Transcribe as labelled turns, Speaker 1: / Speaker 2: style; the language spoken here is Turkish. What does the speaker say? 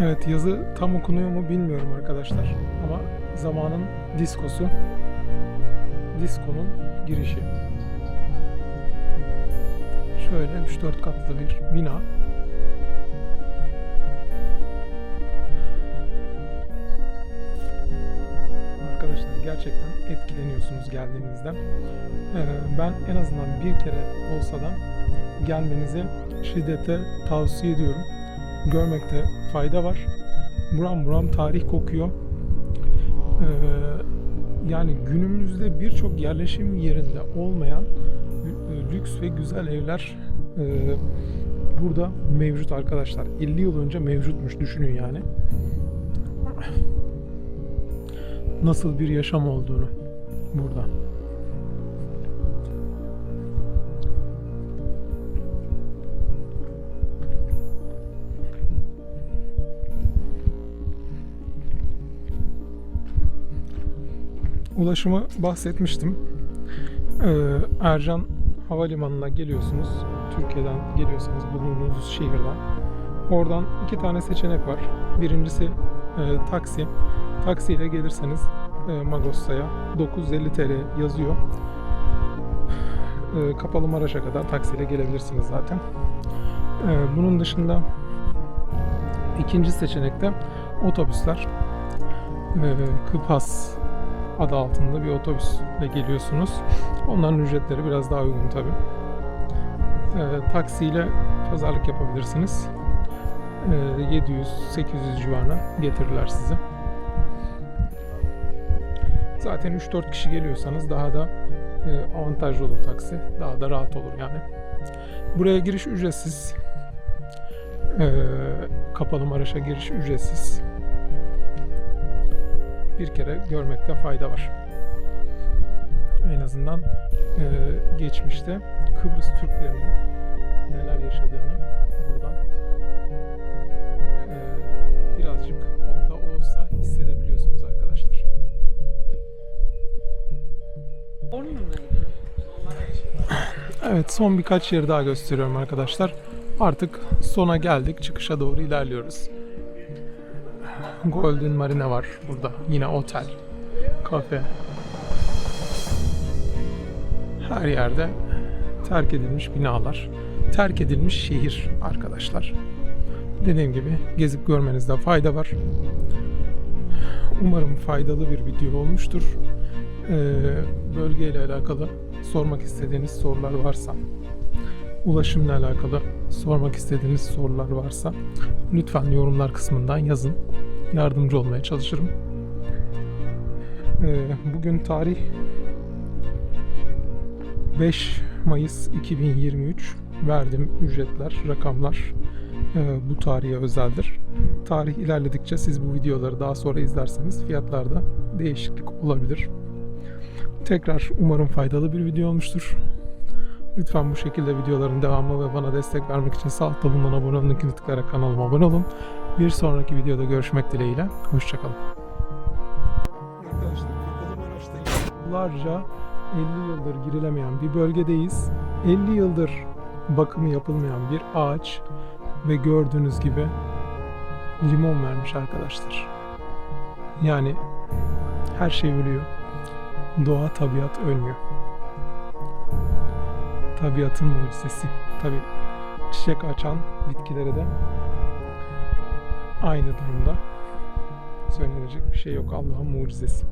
Speaker 1: Evet yazı tam okunuyor mu bilmiyorum arkadaşlar. Ama zamanın diskosu. Diskonun girişi. Şöyle 3-4 katlı bir bina. Arkadaşlar gerçekten etkileniyorsunuz geldiğinizde. Ee, ben en azından bir kere olsa da gelmenizi şiddetle tavsiye ediyorum. Görmekte fayda var. Buram buram tarih kokuyor. Ee, yani günümüzde birçok yerleşim yerinde olmayan lü- lüks ve güzel evler e, burada mevcut arkadaşlar. 50 yıl önce mevcutmuş düşünün yani. Nasıl bir yaşam olduğunu burada. Ulaşımı bahsetmiştim. Ee, Ercan Havalimanı'na geliyorsunuz. Türkiye'den geliyorsanız bulunduğunuz şehirden. Oradan iki tane seçenek var. Birincisi e, taksi. Taksiyle gelirseniz e, Magosa'ya 950 TL yazıyor. E, Kapalı Maraş'a kadar taksiyle gelebilirsiniz zaten. E, bunun dışında ikinci seçenekte otobüsler. E, Kıpas adı altında bir otobüsle geliyorsunuz. Onların ücretleri biraz daha uygun tabi. E, taksiyle pazarlık yapabilirsiniz. E, 700-800 civarına getirirler sizi. Zaten 3-4 kişi geliyorsanız daha da e, avantajlı olur taksi. Daha da rahat olur yani. Buraya giriş ücretsiz. E, Kapalı Maraş'a giriş ücretsiz. Bir kere görmekte fayda var. En azından e, geçmişte Kıbrıs Türklerinin neler yaşadığını buradan e, birazcık da olsa hissedebiliyorsunuz arkadaşlar. Evet son birkaç yeri daha gösteriyorum arkadaşlar. Artık sona geldik. Çıkışa doğru ilerliyoruz. Golden Marina var burada. Yine otel, kafe. Her yerde terk edilmiş binalar. Terk edilmiş şehir arkadaşlar. Dediğim gibi gezip görmenizde fayda var. Umarım faydalı bir video olmuştur. Ee, bölgeyle alakalı sormak istediğiniz sorular varsa, ulaşımla alakalı sormak istediğiniz sorular varsa lütfen yorumlar kısmından yazın. Yardımcı olmaya çalışırım. Ee, bugün tarih 5 Mayıs 2023. Verdiğim ücretler, rakamlar e, bu tarihe özeldir. Tarih ilerledikçe siz bu videoları daha sonra izlerseniz fiyatlarda değişiklik olabilir. Tekrar umarım faydalı bir video olmuştur. Lütfen bu şekilde videoların devamı ve bana destek vermek için sağ altta bulunan abone olun tıklayarak kanalıma abone olun. Bir sonraki videoda görüşmek dileğiyle. Hoşçakalın. Arkadaşlar yıllarca 50 yıldır girilemeyen bir bölgedeyiz. 50 yıldır bakımı yapılmayan bir ağaç ve gördüğünüz gibi limon vermiş arkadaşlar. Yani her şey ölüyor. Doğa, tabiat ölmüyor. Tabiatın mucizesi. Tabi çiçek açan bitkilere de aynı durumda. Söylenecek bir şey yok. Allah'ın mucizesi.